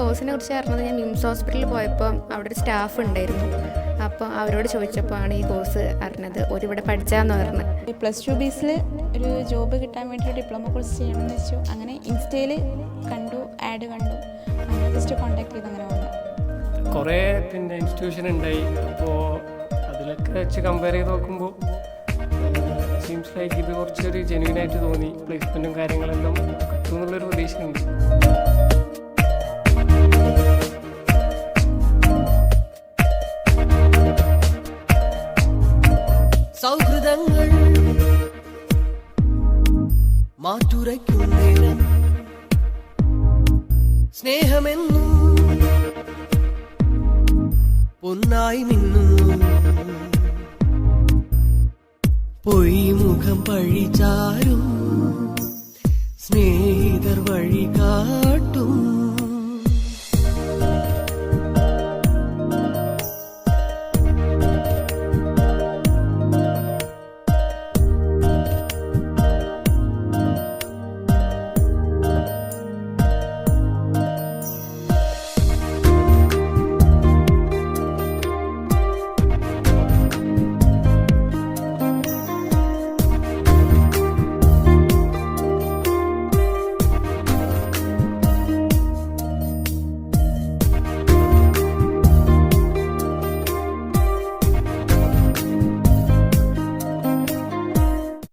കോഴ്സിനെ കുറിച്ച് അറിഞ്ഞത് ഞാൻ മിംസ് ഹോസ്പിറ്റലിൽ പോയപ്പോൾ അവിടെ ഒരു സ്റ്റാഫ് ഉണ്ടായിരുന്നു. അപ്പോൾ അവരോട് ചോദിച്ചപ്പോൾ ആണ് ഈ കോഴ്സ് അറിഞ്ഞത്. ഒരിവിടെ പഠിച്ചാന്ന് പറഞ്ഞു. പ്ലസ് ടു ബേസിൽ ഒരു ജോബ് കിട്ടാൻ വേണ്ടി ഒരു ഡിപ്ലോമ കോഴ്സ് ചെയ്യണമെന്ന് വെച്ചു. അങ്ങനെ ഇൻസ്റ്റയിൽ കണ്ടു ആഡ് കണ്ടു. അങ്ങനെ ജസ്റ്റ് കോൺടാക്ട് ചെയ്ത് അങ്ങനെ വന്നു. കുറേ പിന്നെ ഇൻസ്റ്റിറ്റ്യൂഷൻ ഉണ്ടായി. അപ്പോൾ അതിലൊക്കെ വെച്ച് കമ്പയർ ചെയ്ത് നോക്കുമ്പോൾ സീംസ് ലൈക്ക് ഇത് കുറച്ചൊരു ജെന്യൂൻ ആയിട്ട് തോന്നി. പ്ലേസ്മെന്റും കാര്യങ്ങളെല്ലാം കിട്ടും എന്നുള്ളൊരു പ്രതീക്ഷയുണ്ട്. സൗഹൃദങ്ങൾ മാറ്റുരയ്ക്കും നേരം. സ്നേഹമെന്നും പൊന്നായി മിന്നുന്നു പൊയ്മുഖം പഴിചാരും